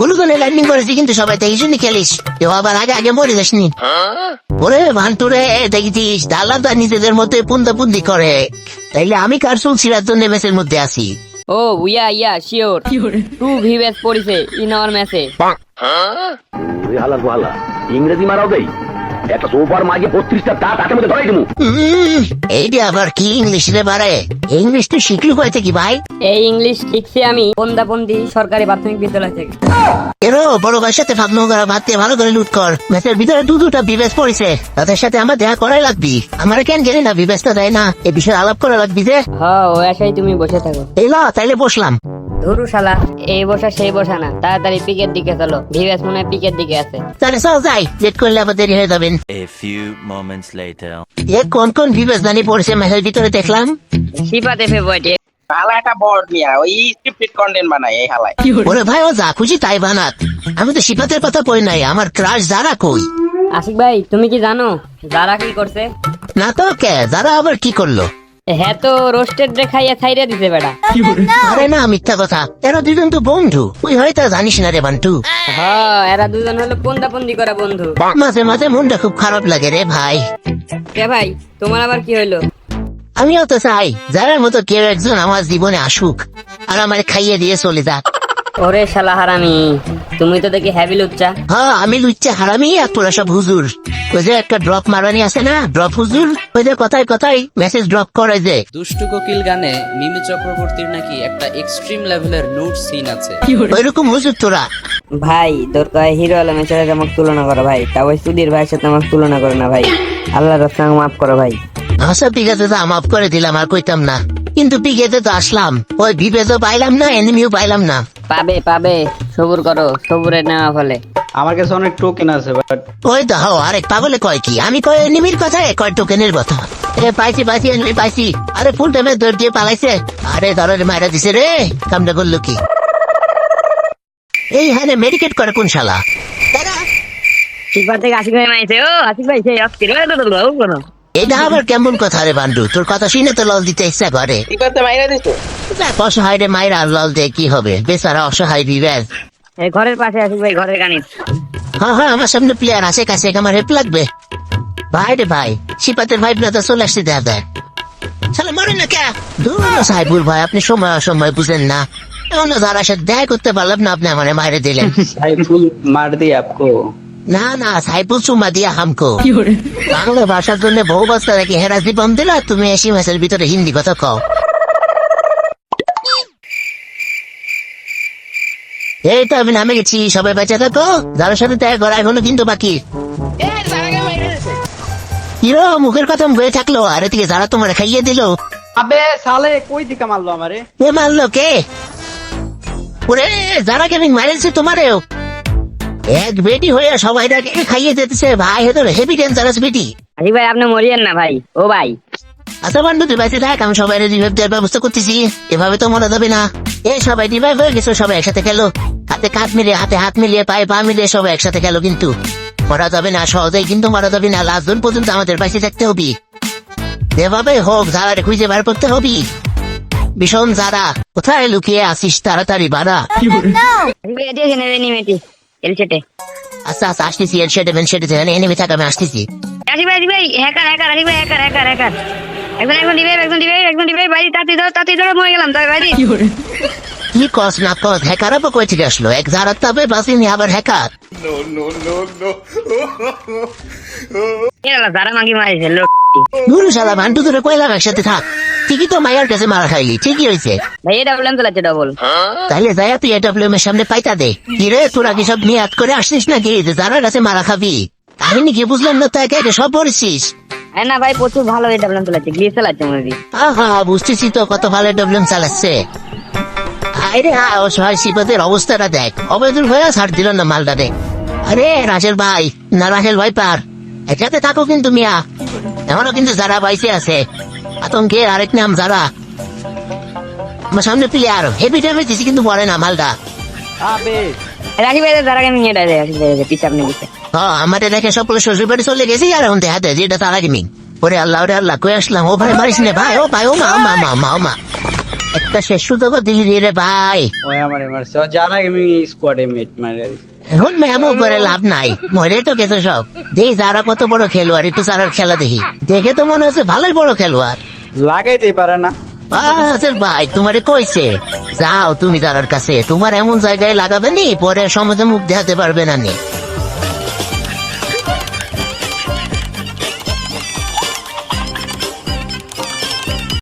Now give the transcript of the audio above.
গুলুগনে landing করেছি কিন্তু সবাই দেখি শুনি খেলিস। কেউ আবার আগে আগে মরে যাসনি ওরে ভান্টুরে দেখিস দালাদা নিজেদের মধ্যে পুন্দাপুন্দি করে। তাইলে আমি কার চুল ছিড়ার জন্য ম্যাচের মধ্যে আছি? ও উইয়া ইয়া শিওর টু ভিভেস পড়িছে ইন আওয়ার ম্যাচে ওরে হালা গোহালা ইংরেজি মারাও দেই? একটা সোফার মাঝে বত্রিশটা দাঁত হাতের মধ্যে ধরাই দেবো উম, এইটা আবার কি ইংলিশ রে বারে? ইংলিশ তো শিখলু কয় থেকে ভাই? এই ইংলিশ শিখছি আমি পন্দাপন্দি সরকারি প্রাথমিক বিদ্যালয় থেকে। এরো বড় ভাইয়ের সাথে ভাত দিয়ে ভালো করে লুট কর। ম্যাচের ভিতরে দু দুটা বিবেচ পড়েছে। তাদের সাথে আমার দেখা করাই লাগবি। আমার কেন জানি না বিবেচটা দেয় না। এ বিষয়ে আলাপ করা লাগবি যে। হ ও আশাই তুমি বসে থাকো। এই ল তাইলে বসলাম। ধরু শালা এই বসা সেই বসা না। তাড়াতাড়ি পিকের দিকে চলো। ভিভেস মনে পিকের দিকে আছে। তাহলে চল যাই। লেট করলে আবার দেরি হয়ে যাবেন A few moments later. এ কোন কোন দানি পড়েছে ম্যাচের ভিতরে দেখলাম? শিপাতে ফেভারিট হালা একটা বড় মিয়া ওই স্ক্রিপ্টেড কন্টেন্ট বানায় এই হালায় ওরে ভাই ও যা খুশি তাই বানাত। আমি তো শিপাতের কথা কই নাই আমার ক্রাশ যারা কই? আশিক ভাই তুমি কি জানো? যারা কি করছে? না তো কে? যারা আবার কি করল? হ্যাঁ তো রোস্টেড রে খাইয়া ছাইরে দিতে বেড়া। আরে না মিথ্যা কথা। এরা দুজন তো বন্ধু। তুই হয়তো জানিস না রে বান্টু? হ্যাঁ এরা দুজন হলো পন্দাপন্দি করা বন্ধু। মাঝে মাঝে মনটা খুব খারাপ লাগে রে ভাই। কে ভাই তোমার আবার কি হইল? আমিও তো চাই যারা মতো কেউ একজন আমার জীবনে আসুক। আর আমার খাইয়ে দিয়ে চলে যাক। ওরে শালা হারামি তুমি তো দেখি হ্যাভি লুচ্চা। হ্যাঁ আমি লুচ্চা হারামি আর তোরা সব হুজুর। ওই যে একটা ড্রপ মারানি আছে না ড্রপ হুজুর? ওই যে কথায় কথায় মেসেজ ড্রপ করে যে। দুষ্টু কোকিল গানে মিমি চক্রবর্তীর নাকি একটা এক্সট্রিম লেভেলের নোট সিন আছে। ওইরকম হুজুর তোরা। ভাই তোর কয় হিরো আলমের সাথে আমাকে তুলনা করো ভাই তা ওই সুধীর ভাইয়ের সাথে আমাকে তুলনা করো না ভাই। আল্লাহ রাস্তা মাফ করো ভাই। আচ্ছা ঠিক আছে তো মাফ করে দিলাম আর কইতাম না। কিন্তু পিকেতে তো আসলাম। ওই বিপেদও পাইলাম না এনিমিও পাইলাম না। পাবে পাবে সবুর করো সবুরে নেওয়া ফলে আমার কাছে অনেক টোকেন আছে বাট ওই তো হও আরেক পাগলে কয় কি আমি কয় এনিমির কথা কয় টোকেনের কথা এ পাইছি পাইছি পাইছি আরে ফুল টাইমে দৌড় দিয়ে পালাইছে আরে ধরে মারা দিছে রে কামটা করল কি এই হ্যাঁ মেডিকেট করে কোন শালা দাঁড়া, শিকবার থেকে আশিক ভাই মাইছে ও আশিক ভাই সেই অস্থির এটা আবার কেমন কথা রে বান্ডু? তোর কথা শুনে তো লল দিতে ইচ্ছা করে। অসহায় রে মায়ের আর লল দিয়ে কি হবে? বেচারা অসহায় বিবেক। ঘরের পাশে আশিক ভাই ঘরের গানি হ্যাঁ হ্যাঁ আমার সামনে প্লেয়ার আছে কাছে আমার হেল্প লাগবে। ভাই রে ভাই শিপাতের ভাই না তো চলে আসছে দেখা দেয় তাহলে মরে না কে? দূর সাহেবুল ভাই আপনি সময় অসময় বুঝেন না। এমন যারা সাথে দেখা করতে পারলাম না আপনি আমার মারে দিলেন। সাইফুল মার দিয়ে আপকো। না না সাইফুল চুমা দিয়া হামকো। বাংলা? ভাষার জন্য বহু বস্তা নাকি হেরা জীবন দিলা তুমি এসি মাসের ভিতরে হিন্দি কথা কও। এই তো আমি নামে গেছি সবাই বেঁচে থাকো। যার সাথে দেখা করা এখনও কিন্তু বাকি। হিরো মুখের কথা বয়ে থাকল আর এদিকে যারা তোমার খাইয়ে দিল। আবে সালে কই দিকে মারলো আমারে? কে মারলো কে? ওরে যারা কেন মারেছে তোমারেও। এক বেটি হয়ে সবাই খাইয়ে যেতেছে ভাই হেতর হেভি ডেঞ্জারাস বেটি। আশিক ভাই আপনি মরিয়েন না ভাই ও ভাই। আচ্ছা বান্ধব তুই বাইসে থাক আমি সবাই রিভাইভ দেওয়ার ব্যবস্থা করতেছি। এভাবে তো মনে যাবে না। এ সবাই রিভাইভ হয়ে গেছে সবাই একসাথে খেলো। হাতে কাঁধ মিলিয়ে হাতে হাত মিলিয়ে পায়ে পা মিলিয়ে সবাই একসাথে খেলো কিন্তু। মারা যাবে না সহজেই কিন্তু মারা যাবে না। লাস্ট জন পর্যন্ত আমাদের পাশে থাকতে হবে। যেভাবে হোক যারা খুঁজে বার করতে হবে। ভীষণ যারা কোথায় লুকিয়ে আসিস তাড়াতাড়ি বাড়া। এলচেটে আচ্ছা আচ্ছা আসতেছি এর শেডে বেন এনে এনেমি থাক আমি আসতেছি। আসি ভাই ভাই হ্যাকার হ্যাকার আসি ভাই হ্যাকার হ্যাকার হ্যাকার একজন একজন দিবে একজন দিবে একজন দিবে। ভাই তাতে ধর তাতি ধরো মরে গেলাম। তাই ভাই কি কস না কস? হ্যাকার আবার কই থেকে আসলো? এক যারা তবে বাসিনি আবার হ্যাকার এলা যারা মাগি মারিছে লোক। গুরু শালা ভান্টু তোরে কয়লা একসাথে থাক। ঠিকই তো মায়ের কাছে মারা খাইলি ঠিকই হয়েছে ভাই এটা বললাম চালাচ্ছে ডবল তাহলে যাই তুই এডব্লিউএম এর সামনে পাইতা দে। কি রে তোরা কি সব নিয়াত করে আসছিস নাকি? যারা কাছে মারা খাবি। কাহিনী কি বুঝলাম না তাই কে সব পড়েছিস। হ্যাঁ না ভাই প্রচুর ভালো এটা বললাম চালাচ্ছে গ্লিয়ে চালাচ্ছে মনে হয় বুঝতেছি তো কত ভালো এডব্লিউএম চালাচ্ছে। আরে হ্যাঁ ও সহায় সিপাতের অবস্থাটা দেখ। অবৈধুল হয়ে ছাড় দিল না মালটা রে আরে রাজের ভাই। না রাজের ভাই পার। একসাথে থাকো কিন্তু মিয়া। এখনও কিন্তু যারা বাইসে আছে আতঙ্কের আরেক নাম যারা। আমার সামনে প্লেয়ার হেভি ড্যামেজ দিছি কিন্তু পড়ে না ভাই যারা পিছাপ নিয়ে গেছে হ্যাঁ আমাদের দেখে সকলে শ্বশুর বাড়ি চলে গেছি আর এখন দেখাতে যেটা তার আগে ওরে আল্লাহ ওরে আল্লাহ আসলাম? ও ভাই মারিস নে ভাই ও ভাই ও মা ও মা মা মা ও মা। একটা শেষ সুযোগ দিলি রে ভাই। ওই আমারে মারছে যারা আমি স্কোয়াডে মেট মারে এখন ম্যামও করে লাভ নাই। মরে তো গেছে সব। দেখি যারা কত বড় খেলোয়াড় একটু সারার খেলা দেখি। দেখে তো মনে হচ্ছে ভালোই বড় খেলোয়াড়। লাগাইতেই পারে না। আচ্ছা ভাই তোমারে কইছে যাও তুমি তার কাছে তোমার এমন জায়গায় লাগাবে নি পরে সমাজে মুখ দেখাতে পারবে না নি।